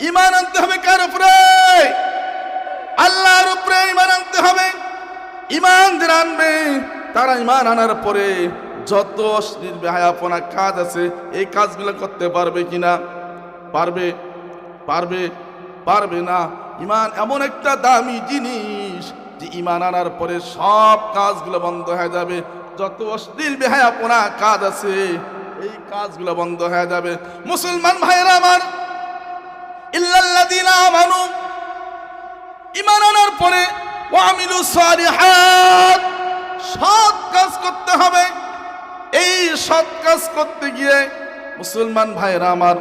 ইমান আনতে হবে কার উপরে? আল্লাহর উপরে ইমান আনতে হবে। ইমান যারা আনবে, তারা ইমান আনার পরে যত অশ্লীল বেহায়াপনা কাজ আছে, এই কাজগুলো করতে পারবে কিনা? পারবে পারবে পারবে না। ইমান এমন একটা দামি জিনিস যে ইমান আনার পরে সব কাজগুলো বন্ধ হয়ে যাবে। যত অশ্লীল বেহায়াপনা কাজ আছে, এই কাজগুলো বন্ধ হয়ে যাবে। মুসলমান ভাইয়েরা আমার ইল্লাল্লাযীনা আমানু। ইমান আনার পরে ওয়ামিলু সালিহাত, সৎ কাজ করতে হবে। এই সৎ কাজ করতে গিয়ে মুসলমান ভাইরা আমার,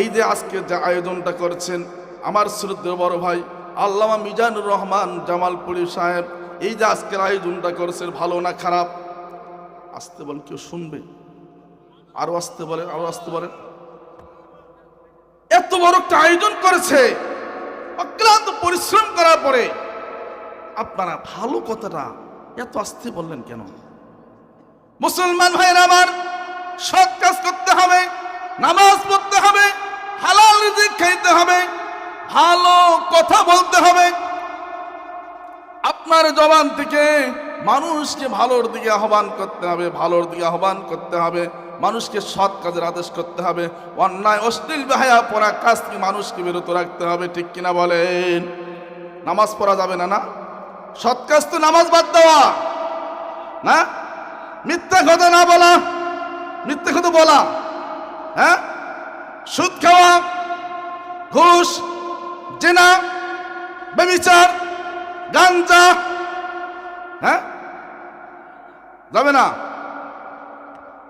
এই যে আজকে যে আয়োজনটা করছেন, আমার শ্রদ্ধেয় বড় ভাই আল্লামা মিজানুর রহমান জামালপুরি সাহেব, এই যে আজকের আয়োজনটা করেছেন, ভালো না খারাপ? আসতে বলেন, কেউ শুনবে? আরও আসতে বলেন, আরও আসতে বলেন। এত বড় একটা আয়োজন করেছে। অক্লান্ত পরিশ্রম করার পরে আপনারা ভালো কথাটা এত আসতে বললেন কেন? মুসলমান ভাইয়ের আমার, সৎ কাজ করতে হবে, নামাজ পড়তে হবে, হালাল রিজিক খাইতে হবে, ভালো কথা বলতে হবে। আপনার জবান থেকে মানুষকে ভালোর দিকে আহ্বান করতে হবে, ভালোর দিকে আহ্বান করতে হবে। মানুষকে সৎ কাজের আদেশ করতে হবে, অন্যায়, অশ্লীল বেহায়া পড়া কাজ থেকে মানুষকে বিরত রাখতে হবে, ঠিক কিনা বলেন? নামাজ পড়া যাবে না না? সৎ কাজ তো নামাজ বাদ দেওয়া। না? মিথ্যা কথা না বলা, মিথ্যা কথা বলা। হ্যাঁ? সুদ খাওয়া, ঘুষ, জেনা বেবিচার গাঞ্জা হ্যাঁ? যাবে না।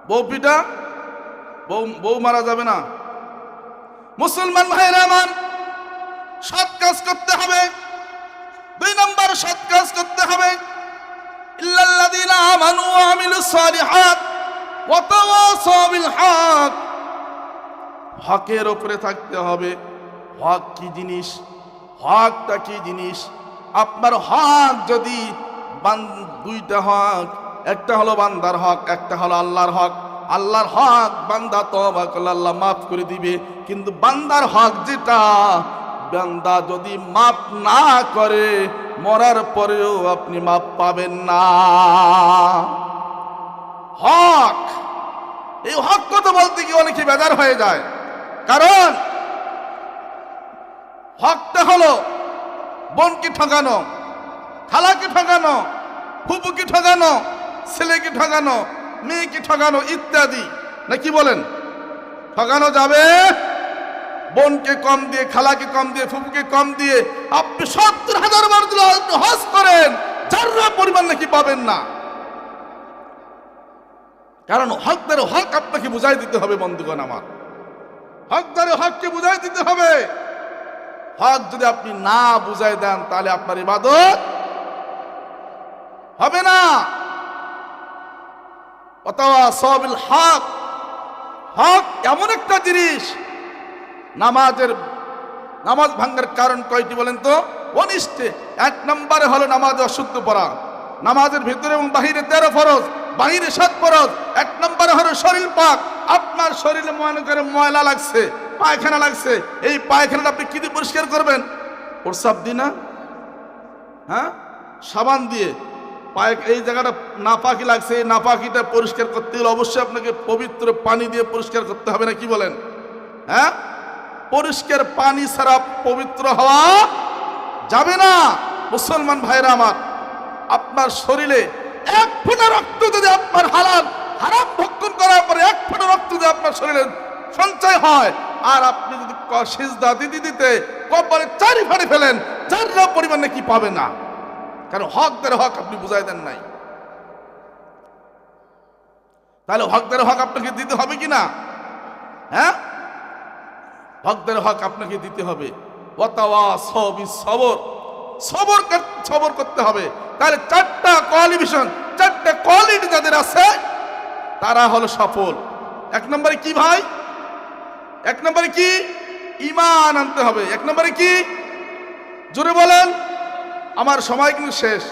বউ পিটা? বউ বউ মারা যাবে না। মুসলমান ভাইয়েরা আমার, সৎ কাজ করতে হবে। দুই নম্বর সৎ কাজ করতে হবে। হকের উপরে থাকতে হবে। হক কি জিনিস? হকটা কি জিনিস? আপনার হক যদি দুইটা হক একটা হলো বান্দার হক, একটা হলো আল্লাহর হক। আল্লাহর হক বান্দা তবা করলে আল্লাহ মাফ করে দিবে। কিন্তু বান্দার হক যেটা, বান্দা যদি মাফ না করে, মরার পরেও আপনি মাফ পাবেন না। হক, এই হক কথা বলতে গিয়ে অনেকে বেজার হয়ে যায়। কারণ, হকটা হলো বোনকে ঠকানো খালাকে ঠকানো ফুপুকে ঠকানো ছেলেকে ঠকানো মেয়েকে ঠকানো ইত্যাদি। না কি বলেন? ঠকানো যাবে? বোনকে কম দিয়ে, খালাকে কম দিয়ে ফুপুকে কম দিয়ে আপনি সত্তর হাজার বার হজ করেন, যার পরিমাণ নাকি পাবেন না। কারণ হকদার হক আপনাকে বুঝাই দিতে হবে, বন্ধুগণ আমার। হকদার হককে বুঝাই দিতে হবে। হক যদি আপনি না বুঝাই দেন, তাহলে আপনার ইবাদত হবে না। হক। হক এমন একটা জিনিস, নামাজের, নামাজ ভাঙ্গার কারণ কয়টি বলেন তো? অনিষ্টে। এক নম্বরে হলো নামাজ অশুদ্ধ পড়া। নামাজের ভিতরে এবং বাহিরে তেরো ফরজ, বাহিরে সাত ফরজ। এক নম্বরে হলো শরীর পাক। আপনার শরীরে মনে করে ময়লা লাগছে, পায়খানা লাগছে। এই পায়খানাটা আপনি কি পরিষ্কার করবেন? প্রসাব দি না? হ্যাঁ? সাবান দিয়ে। পায়ে এই জায়গাটা নাপাকি লাগছে, এই নাপাকিটা পরিষ্কার করতে গেলে অবশ্যই আপনাকে পবিত্র পানি দিয়ে পরিষ্কার করতে হবে না, কি বলেন? হ্যাঁ? পরিষ্কার পানি ছাড়া পবিত্র হওয়া যাবে না, মুসলমান ভাইরা আমার। আপনার শরীরে এক ফোঁটা রক্ত যদি আপনার হালাল, হারাম ভক্ষণ করার পরে এক ফোঁটা রক্ত যদি আপনার শরীরে সঞ্চয় হয়, আর আপনি যদি সিজদা দিতে দিতে কপালে চারি ফাড়ে ফেলেন, যার পরিমাণে কি পাবে না। কারণ হকদের হক আপনি বুঝাই দেন নাই। তাহলে হকদের হক আপনাকে দিতে হবে কি না? হ্যাঁ? হকদের হক আপনাকে দিতে হবে। সবর সবর করতে হবে। তাহলে চারটা কোয়ালিফিকেশন, চারটা কোয়ালিটি যাদের আছে, তারা হলো সফল। এক নম্বরে কি ভাই? এক নম্বরে কি? ইমান আনতে হবে। এক নম্বরে কি? জোরে বলেন। আমার সময় কিন্তু শেষ।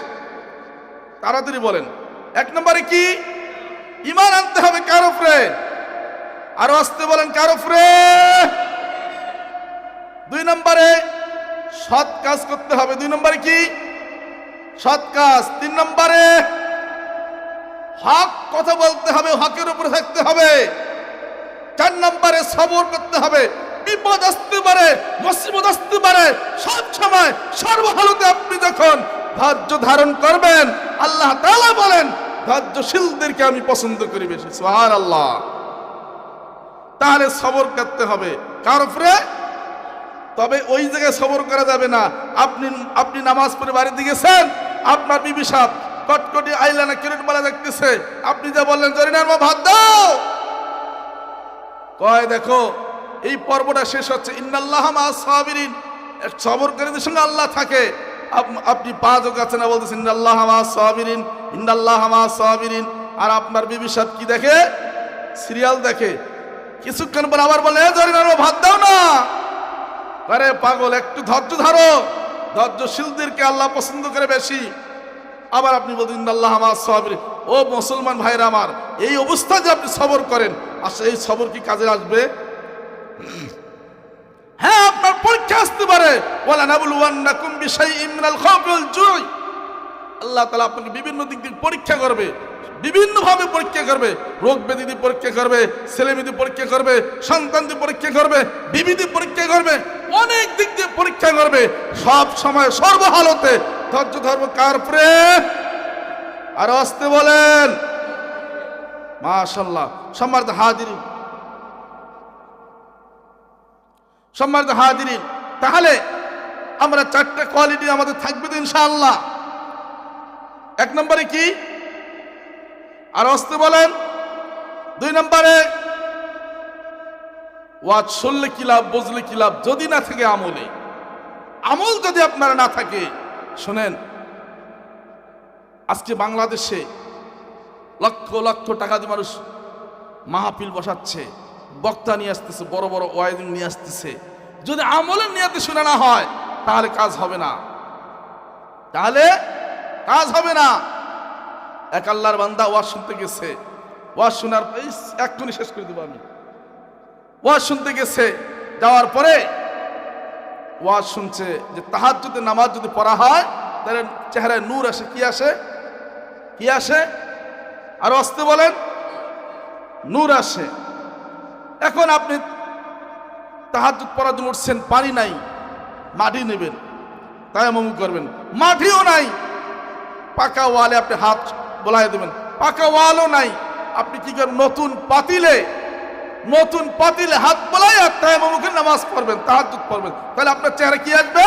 তাড়াতাড়ি বলেন। এক নম্বরে কি? ইমান আনতে হবে কার উপরে। আরও আসতে বলেন, কার উপরে? দুই নম্বরে সৎ কাজ করতে হবে। দুই নম্বরে কি? সৎ কাজ। তিন নম্বরে হক কথা বলতে হবে, হকের উপরে থাকতে হবে। চার নম্বরে সবর করতে হবে। বিপদ আসতে পারে, মুসিবত আসতে পারে, সব সময় সর্বহালতে আপনি যখন ধৈর্য ধারণ করবেন, আল্লাহ তাআলা বলেন, ধৈর্যশীলদেরকে আমি পছন্দ করি বেশি সুহার আল্লাহ তাহলে সবর করতে হবে। কার উপরে তবে ওই জায়গায় সবর করা যাবে না। আপনি আপনি নামাজ পড়ে বাড়িতে গেছেন, আপনার বিবি সাপ কটকটি আইলানা কিরট বলা দেখতেছে আপনি যা বললেন জরিনার মা ভাত দাও কয় দেখো এই পর্বটা শেষ হচ্ছে। ইন্নাল্লাহ এক সবরকারীদের সঙ্গে আল্লাহ থাকে। আপ- আপনি পাঁচ আছেন না, বলতেছেন, ইন্নাল্লাহ মা সাবিরিন, ইন্নাল্লাহ মা সাবিরিন। আর আপনার বিবি কি দেখে? সিরিয়াল দেখে। কিছুক্ষণ পর আবার বলে ভাত দাও না। আরে পাগল, একটু ধৈর্য ধরো। ধৈর্যশীলদেরকে আল্লাহ পছন্দ করে বেশি। আবার আপনি বলতেন আল্লাহ আমার সবর ও মুসলমান ভাইরা আমার, এই অবস্থা যে আপনি সবর করেন, আসলে এই সবর কি কাজে আসবে? হ্যাঁ আপনার পরীক্ষা আসতে পারে। আল্লাহ তালা আপনাকে বিভিন্ন দিক দিয়ে পরীক্ষা করবে বিভিন্ন ভাবে পরীক্ষা করবে। রোগ ব্যাধি দিয়ে পরীক্ষা করবে ছেলে মেয়ে পরীক্ষা করবে সন্তান পরীক্ষা করবে বিবি দিয়ে পরীক্ষা করবে, অনেক দিক দিয়ে পরীক্ষা করবে। সব সময় সর্বহালতে ধৈর্য ধর্ম কার উপরে? আর আসতে বলেন। মাশাল্লাহ সম্মানিত হাজিরিন সম্মানিত হাজিরিন, তাহলে আমরা চারটা কোয়ালিটি আমাদের থাকবে তো ইনশাআল্লাহ। এক নম্বরে কি? আর আসতে বলেন, দুই নম্বরে, ওয়াজ শুনলে কি লাভ, বুঝলে কি লাভ, যদি না থাকে আমলে। আমল যদি আপনার না থাকে, শোনেন, আজকে বাংলাদেশে লক্ষ লক্ষ টাকা দিয়ে মানুষ মাহফিল বসাচ্ছে। বক্তা নিয়ে আসতেছে, বড় বড় ওয়াইদিন নিয়ে আসতেছে। যদি আমলের নিয়াতে শুনে না হয়, তাহলে কাজ হবে না। তাহলে কাজ হবে না। এক আল্লাহর বান্দা ওয়াজ শুনতে গেছে। ওয়াজ শোনার এক্ষুনি শেষ করে দেবো আমি। ওয়াজ শুনতে গেছে, যাওয়ার পরে ওয়াজ শুনছে যে তাহার যদি নামাজ যদি পড়া হয়, তাহলে চেহারায় নূর আসে, কি আসে? কি আসে? আর আসতে বলেন, নূর আসে। এখন আপনি তাহার পড়ার জন্য উঠছেন পানি নাই, মাটি নেবেন তাই মমু করবেন, মাটিও নাই। পাকা ওয়ালে আপনি হাত বোলাই দেবেন, পাকা ওয়ালও নাই। আপনি কি করবেন নতুন পাতিলে নতুন পাতিলে হাত বোলাই আর তাই মমুকে নামাজ পড়বেন তাহার পড়বেন, তাহলে আপনার চেহারা কি আসবে?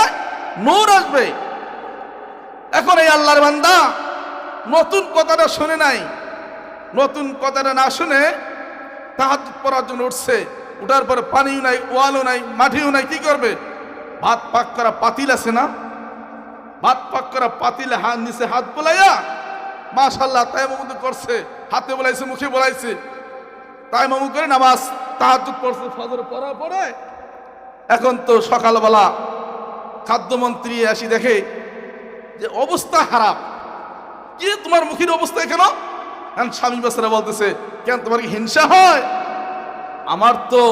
নূর আসবে। এখন এই আল্লাহর বান্দা নতুন কথাটা শুনে নাই, নতুন কথাটা না শুনে তাহার পড়ার জন্য উঠছে। উঠার পরে পানিও নাই, ওয়ালও নাই, মাটিও নাই, কি করবে? ভাত পাক করা পাতিল আছে না? ভাত পাক করা পাতিলে হাত নিচে হাত বোলাইয়া মাশাল্লাহ তাই মামু করছে। হাতে বলাইছে, মুখে বলাইছে। তাই মামু করে নামাজ তাহার পড়ছে ফজর পড়া পরে। এখন তো সকালবেলা খাদ্যমন্ত্রী আসি দেখে যে অবস্থা খারাপ। কি তোমার মুখের অবস্থা কেন এখন স্বামী বেচারা বলতেছে, কেন তোমার কি হিংসা হয়? আমার তো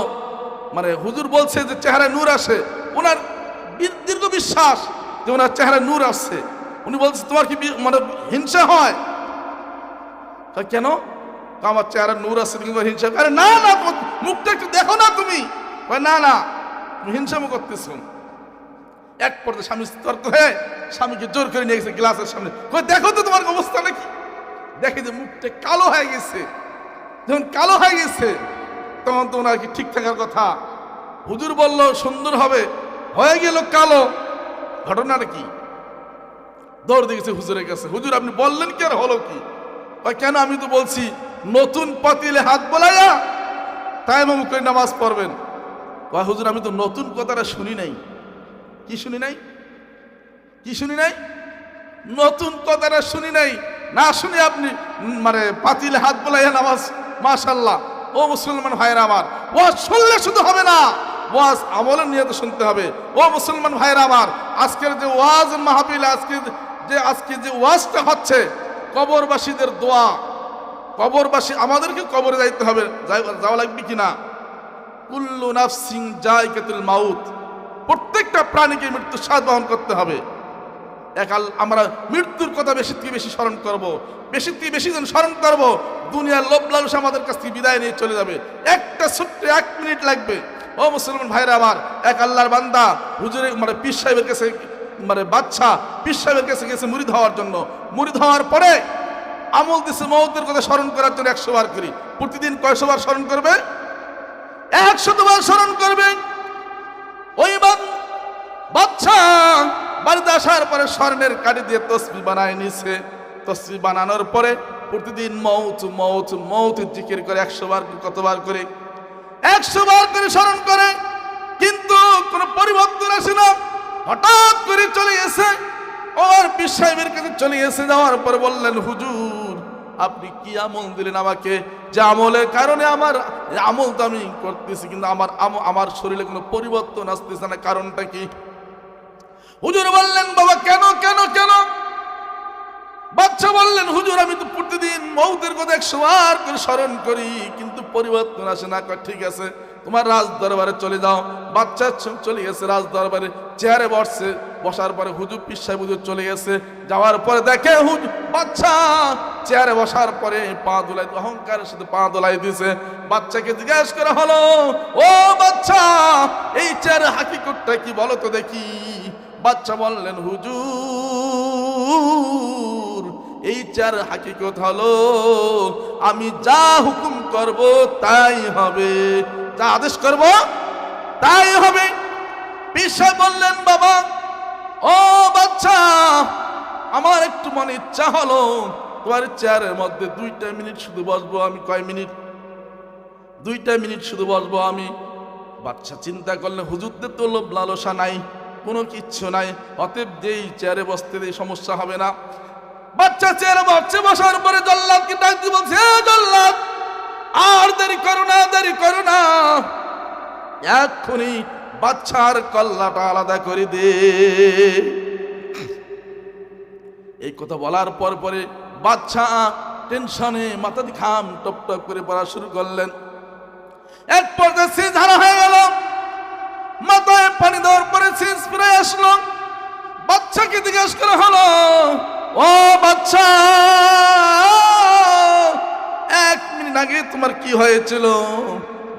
মানে হুজুর বলছে যে চেহারা নূর আসে। ওনার দীর্ঘ বিশ্বাস যে ওনার চেহারা নূর আসছে। উনি বলছে, তোমার কি মানে হিংসা হয়? তা কেন? আমার চেহারা নূর আসছে, তুমি বলো হিংসা? আরে না না মুখটা একটু দেখো না তুমি। না না, তুমি হিংসামো করতেছো। এক পর্যায়ে স্বামী তর্ক হয়ে স্বামীকে জোর করে নিয়ে গেছে গ্লাসের সামনে। দেখো তো তোমার অবস্থা নাকি? দেখে যে মুখটা কালো হয়ে গেছে। যখন কালো হয়ে গেছে, তখন তো ওনার কি ঠিক থাকার কথা? হুজুর বলল, সুন্দর হবে। হয়ে গেল কালো। ঘটনাটা কি? দৌড় দিয়েছে হুজুরের কাছে। হুজুর, আপনি বললেন কি আর হলো কি? কেন? আমি তো বলছি, নতুন পাতিলে হাত বলাইয়া তাই মামু করে নামাজ পড়বেন। কয়, হুজুর, আমি তো নতুন কথাটা শুনি নাই। কি শুনি নাই? কি শুনি নাই? নতুন কথাটা শুনি নাই। না শুনে আপনি মানে পাতিলে হাত বোলাইয়া নামাজ মাশাল্লাহ ও মুসলমান ভাইয়েরা আমার, ওয়াজ শুনলে শুধু হবে না, ওয়াজ আমলের নিয়ত শুনতে হবে। ও মুসলমান ভাইয়েরা আমার, আজকের যে ওয়াজ মাহফিল আজকে যে আজকে যে ওয়াজটা হচ্ছে, কবরবাসীদের দোয়া। কবরবাসী, আমাদেরকে কবরে যাইতে হবে যাওয়া লাগবে কি কিনা? কুল্লু নাফসিং জায়কাতুল মাউত। প্রত্যেকটা প্রাণীকে মৃত্যুর স্বাদ বহন করতে হবে। একাল আমরা মৃত্যুর কথা বেশি থেকে বেশি স্মরণ করব। বেশি থেকে বেশি জন স্মরণ করব। দুনিয়ার লোভ লালসা আমাদের কাছ থেকে বিদায় নিয়ে চলে যাবে। একটা ছোট্ট এক মিনিট লাগবে। ও মুসলমান ভাইরা আমার, এক আল্লাহর বান্দা, হুজুরে মানে পীর সাহেবের কাছে মানে বাচ্চা পীর সাহেবের কাছে গেছে মুড়ি হওয়ার জন্য। মুড়ি হওয়ার পরে আমল দিছে মৌতের কথা স্মরণ করার জন্য একশো বার করি। প্রতিদিন কয়শো বার স্মরণ করবে? একশত বার স্মরণ করবে। ওই বাচ্চা বাড়িতে আসার পরে স্বর্ণের কাঠি দিয়ে তসবি বানায় নিছে। তসবি বানানোর পরে প্রতিদিন মৌত মৌত মৌত জিকির করে, একশো বার কতবার করে? একশো বার করে স্মরণ করে। কিন্তু কোনো পরিবর্তন আসে না। হঠাৎ করে চলে এসে ওর সাহেবের কাছে চলে এসে যাওয়ার পর বললেন, হুজুর, আপনি কি আমল দিলেন আমাকে? যে আমলের কারণে আমার আমল তো আমি করতেছি, কিন্তু আমার আম- আমার শরীরে কোনো পরিবর্তন আসতেছে না। কারণটা কি? হুজুর বললেন, বাবা, কেন কেন কেন? বাচ্চা বললেন, হুজুর, আমি তো প্রতিদিন মৌতের কথা একশো বার করে স্মরণ করি, কিন্তু পরিবর্তন আসে না। ঠিক আছে, তোমার রাজ দরবারে চলে যাও। বাচ্চা চলে গেছে রাজ দরবারে চেয়ারে বসছে, বসার পরে হুজুর পিসাই হুজুর চলে গেছে। যাওয়ার পরে দেখে হুজুর, বাচ্চা চেয়ারে বসার পরে পা দোলাই অহংকারের সাথে পা দোলাই দিছে। বাচ্চাকে জিজ্ঞেস করা হলো, ও বাচ্চা, এই চেয়ারে হাকিকতটা কি বলো তো দেখি? বাচ্চা বললেন, হুজুর, এই চার হাকিকত হলো, আমি যা হুকুম করব তাই হবে। যা আদেশ করব তাই হবে। পিসা বললেন, বাবা, ও বাচ্চা, আমার একটু মনে ইচ্ছা হলো, তোমার চেয়ারের মধ্যে দুইটা মিনিট শুধু বসবো আমি। কয় মিনিট? দুইটা মিনিট শুধু বসবো আমি। বাচ্চা চিন্তা করলে হুজুরদের তো লোভ লালসা নাই। কোনো কিচ্ছু নাই। অতএব যেই চেয়ারে বসতে দিয়ে সমস্যা হবে না। বাচ্চা চেয়ারে বসছে, বসার পরে জল্লাদকে ডাক দিয়ে বলছে, "এ জল্লাদ আর দেরি করো না, দেরি করো না। এক্ষুনি বাচ্চার কল্লাটা আলাদা করে দে। এই কথা বলার পর পরে বাচ্চা টেনশনে মাথা খাম টপ টপ করে পড়া শুরু করলেন। এক পর্যায়ে সে হয়ে গেল। মাথায় পানি দেওয়ার পরে সে স্প্রে আসলো। বাচ্চাকে জিজ্ঞেস করা হলো, ও বাচ্চা, এক মিনিট আগে তোমার কি হয়েছিল?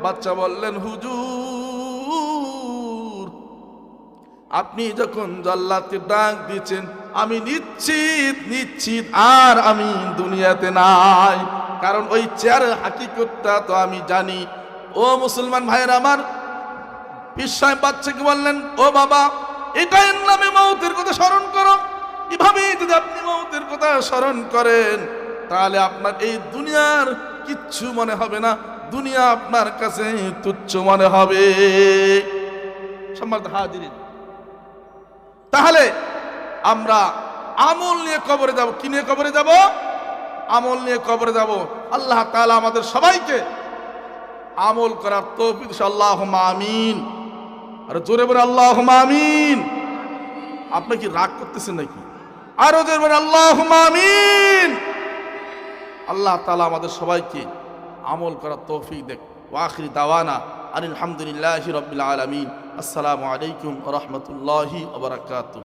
বাচ্চা বললেন, হুজুর, আপনি যখন জল্লাদকে ডাক দিয়েছেন, আমি নিশ্চিত নিশ্চিত, আর আমি দুনিয়াতে নাই। কারণ ওই চেয়ারের হাকিকতটা তো আমি জানি। ও মুসলমান ভাইয়ের আমার বিশ্বায় বাচ্চাকে বললেন, ও বাবা এটাই নামে মৌতের কথা স্মরণ করো। এভাবেই যদি আপনি মৌতের কথা স্মরণ করেন, তাহলে আপনার এই দুনিয়ার কিচ্ছু মনে হবে না। দুনিয়া আপনার কাছে তুচ্ছ মনে হবে। সম্মানিত হাজিরিন, তাহলে আমরা আমল নিয়ে কবরে যাব। কি নিয়ে কবরে যাব? আমল নিয়ে কবরে যাব। আল্লাহ তাআলা আমাদের সবাইকে আমল করার তৌফিক আল্লাহ আমিন। আর জোরে বলে আল্লাহ আমিন। আপনি কি রাগ করতেছেন নাকি? আরও জোরে বলে আল্লাহ আমিন। আল্লাহ তালা আমাদের সবাইকে আমল করার তৌফিক দেখ ওয়াখির দাওয়ানা আলহামদুলিল্লাহ রবিল আলমিন। আসসালামু আলাইকুম রহমতুল্লাহি ওবরাকাতু